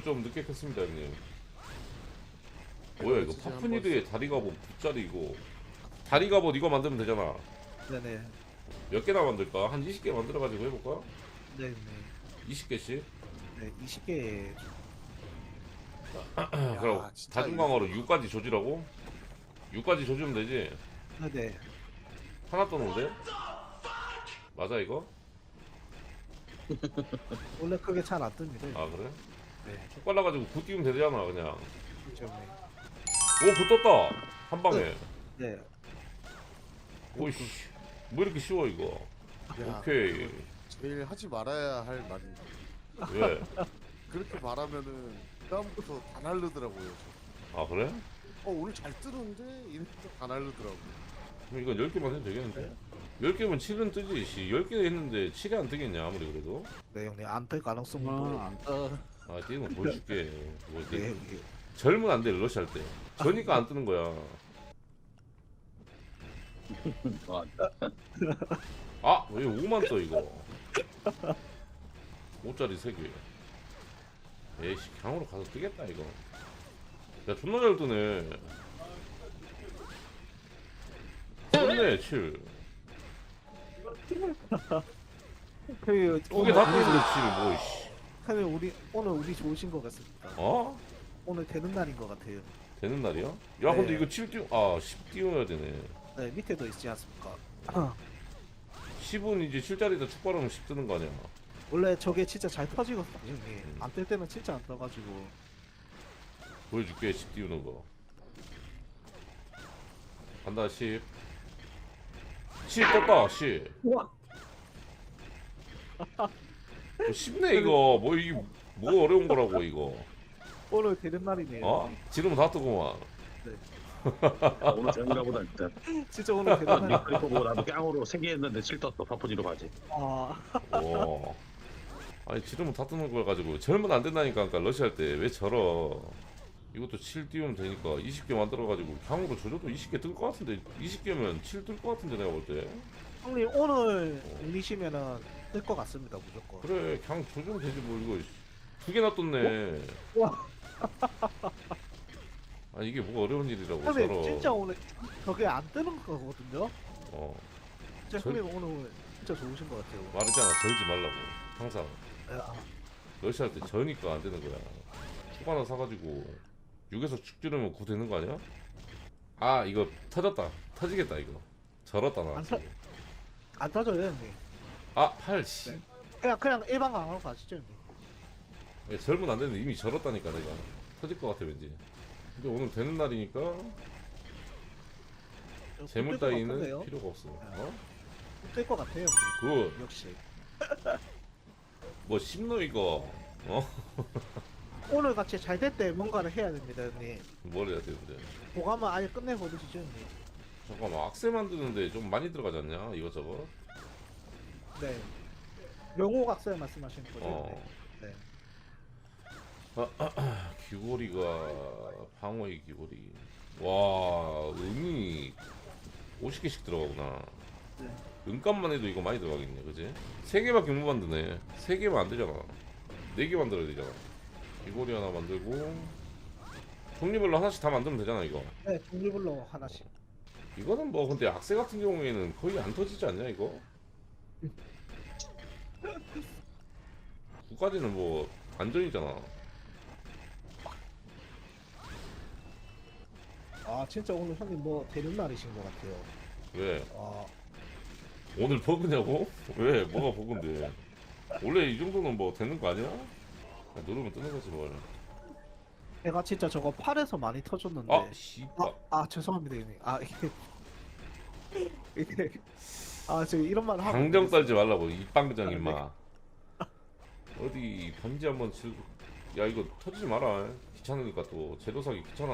을좀 늦게 켰습니다 형님 뭐야 이거 진짜 파프니드의 다리 갑옷 붓자리 이거 다리 갑옷 이거 만들면 되잖아 네네. 몇 개나 만들까? 한 20개 만들어가지고 해볼까? 네네. 20개씩? 네, 20개. 그럼 진짜 다중강화로 6까지 조지라고? 6까지 조지면 되지? 네네. 하나 돼? 맞아 이거? 원래 그게 잘 안 뜹니다. 아 그래? 네. 촉 발라가지고 굿 띄우면 되잖아 그냥 그렇죠. 네. 오굿 떴다! 한 방에 네. 오이씨 뭐 이렇게 쉬워 이거 야, 오케이 제일 하지 말아야 할 말인데 왜? 그렇게 말하면은 다음부터 다 날르더라고요. 저. 아 그래? 어 오늘 잘 뜨는데 이랬다 다 날르더라고. 그럼 이건 10개만 해도 되겠는데? 10개면 7은 뜨지 씨 10개 했는데 7이 안 뜨겠냐 아무리 그래도 네, 형님. 안 뜰 가능성은 아, 또. 안 떠. 아 띠는 보여줄게 뭐, 네, 형님. 절면 안돼 러시 할때. 저니까 안 뜨는 거야. 아, 아! 왜 5만 떠 이거? 5짜리 3개. 에이씨 강으로 가서 뜨겠다 이거. 야 존나 잘 뜨네. 떴네 7 그, 두개 다 뜨는데 7 뭐, 씨. 형님, 우리, 오늘 우리 좋으신 것 같습니다. 어? 오늘 되는 날인 것 같아요. 되는 날이야? 야 근데 네. 이거 7 띄워 아10 띄워야 되네 네, 밑에도 있지 않습니까? 10은 이제 7짜리다 축바르면 10 뜨는 거 아니야 원래 저게 진짜 잘 터지거든요, 형님. 음. 안뜰 때는 진짜 안 떠가지고. 보여줄게 10 띄우는 거 간다 10 10 떴다 10 우와! 어, 쉽네 이거 뭐 이게 뭐가 어려운 거라고 이거 오늘 되는 날이네요. 어? 지금 다 뜨고만 아, 오늘 저인가 보다 진짜. 진짜 오늘 되는 날. 그리고 뭐 나도 깡으로 3개 했는데 7 떴어. 파푸지로 가지. 아, 와 아니 지름은 다 뜨는 걸 가지고 절면 안 된다니까 그러니까 러시 할 때왜 절어 이것도 7 띄우면 되니까 20개 만들어 가지고 향으로 조져도 20개 뜰 것 같은데 20개면 7 뜰 것 같은데 내가 볼때 형님 오늘 올리시면은 뜰 것 같습니다, 무조건. 그래 그냥 조져도 되지 뭐 이거 두 개나 떴네 와. 아니 이게 뭐가 어려운 일이라고 형님 절어 진짜 오늘 저게 안 뜨는 거거든요. 어 진짜 절- 형님 오늘 진짜 좋으신 것 같아요. 말했잖아 절지 말라고 항상 야, 러시 할때 저니까 안 되는 거야. 축 하나 사가지고 6에서 축 지르면 9 되는 거 아니야? 아 이거 터졌다. 터지겠다 이거. 절었다 나. 안 터- 안 터져요, 형님. 아 8. 씨. 네. 그냥 그냥 일반 강화로 가시죠, 형님. 야, 절면 안 되는데 이미 절었다니까 내가. 터질 것 같아 왠지. 근데 오늘 되는 날이니까 재물 뜰것 따위는 같은데요? 필요가 없어. 어? 뜰것 같아요, 형님. 그 역시. 뭐 심노 이거. 어? 오늘 같이 잘 될 때 뭔가를 해야 됩니다, 형님. 뭘 해야 되는데. 보감은 아예 끝내버리시죠, 형님. 잠깐만 악세 만드는데 좀 많이 들어가지 않냐 이것저것? 네. 명호 각설 말씀하시는 거죠? 어. 네. 귀고리가 방어의 귀고리 와 음이 50개씩 들어가구나 네. 음값만 해도 이거 많이 들어가겠네 그지? 3개밖에 못 만드네 3개만 안 되잖아 4개 만들어야 되잖아 귀고리 하나 만들고 종류별로 하나씩 다 만들면 되잖아 이거 네, 종류별로 하나씩. 이거는 뭐 근데 악세 같은 경우에는 거의 안 터지지 않냐 이거? 9까지는 뭐 안전이잖아 아, 진짜 오늘 형님 뭐 되는 날이신 것 같아요. 왜? 아, 오늘 버그냐고? 왜? 뭐가 버그인데? 원래 이 정도는 뭐 되는 거 아니야? 그냥 누르면 뜨는 거지 뭘. 제가 진짜 저거 팔에서 많이 터졌는데. 아, 씨발. 아, 아, 죄송합니다, 형님. 아, 이게. 이게. 아, 저 이런 말 하고. 방정 떨지 말라고 입방정 임마. 어디 반지 한번 칠. 야 이거 터지지 마라. 귀찮으니까 또 재료 사기 귀찮아.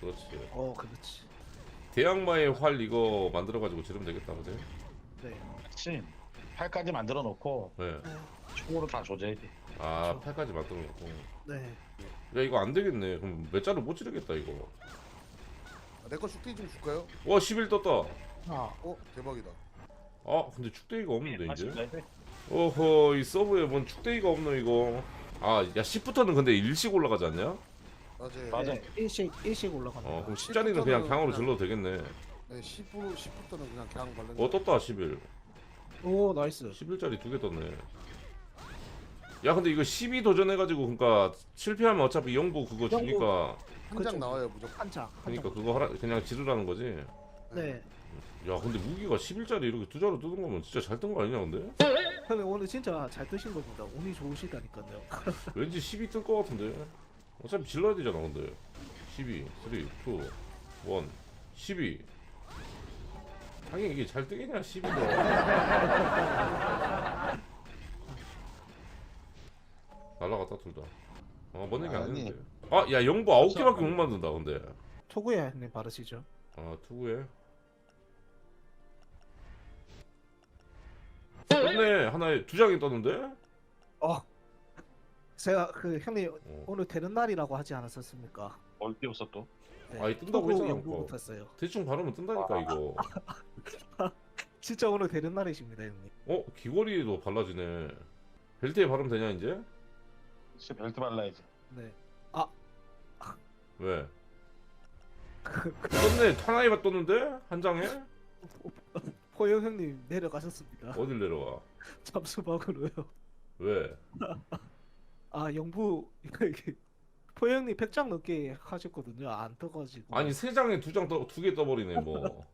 그렇지. 어, 그렇지. 대양마의 활 이거 만들어가지고 지르면 되겠다, 그지? 네. 그치. 8까지 만들어 놓고 네. 총으로 다 조져야지. 아, 팔까지 만들어 놓고. 네. 야 이거 안 되겠네. 그럼 몇 자루 못 지르겠다 이거. 내거 축대기 좀 줄까요? 와 11 떴다. 아, 어 대박이다. 아 근데 축대기가 없는데 이제. 어허 이 서브에 뭔 축대기가 없노 이거 아야 10부터는 근데 일씩 올라가지 않냐? 맞아요. 맞아. 네, 일씩 일씩 올라갑니다. 어 그럼 10자리는 그냥 강으로 질러도 되겠네 네, 10부 10부터는 그냥 강 발른. 어 떴다 11 오 나이스. 11짜리 두 개 떴네 야 근데 이거 12 도전해가지고 그니까 실패하면 어차피 영부 그거. 주니까 한장 그쵸. 나와요 무조건. 한 장. 한 그니까 장. 그거 하라 그냥 지르라는 거지 네. 야 근데 무기가 11짜리 이렇게 두 자루 뜯은 거면 진짜 잘 뜬 거 아니냐 근데? 형님 오늘 진짜 잘 뜨신 겁니다. 운이 좋으시다니까요. 왠지 12 뜰 거 같은데 어차피 질러야 되잖아 근데 12 3 2 1 12 하긴 이게 잘 뜨겠냐 12가 날라갔다 둘 다 아 뭔 얘기 안 아니. 했는데 아 야 영부 9개밖에 못 만든다 근데 토구에 형님 바르시죠. 아 투구에 떴네 하나에 두 장이 떴는데 어. 제가 그 형님 어. 오늘 되는 날이라고 하지 않았었습니까? 뭘 띄웠어 또? 네. 아이, 뜬다고 토구 했잖아, 연구 아까. 못했어요. 대충 바르면 뜬다니까 이거 진짜 오늘 되는 날이십니다 형님. 어 귀걸이도 발라지네 벨트에 바르면 되냐 이제 진짜 벨트 발라야지. 네. 왜 떴네 하나에만 떴는데 한 장에 포영 형님 내려가셨습니다. 어딜 내려가 잠수박으로요. 왜 아 영부 이게 포영 형님 100장 넘게 하셨거든요. 안 떠가지고. 아니 세 장에 두장두개 떠버리네 뭐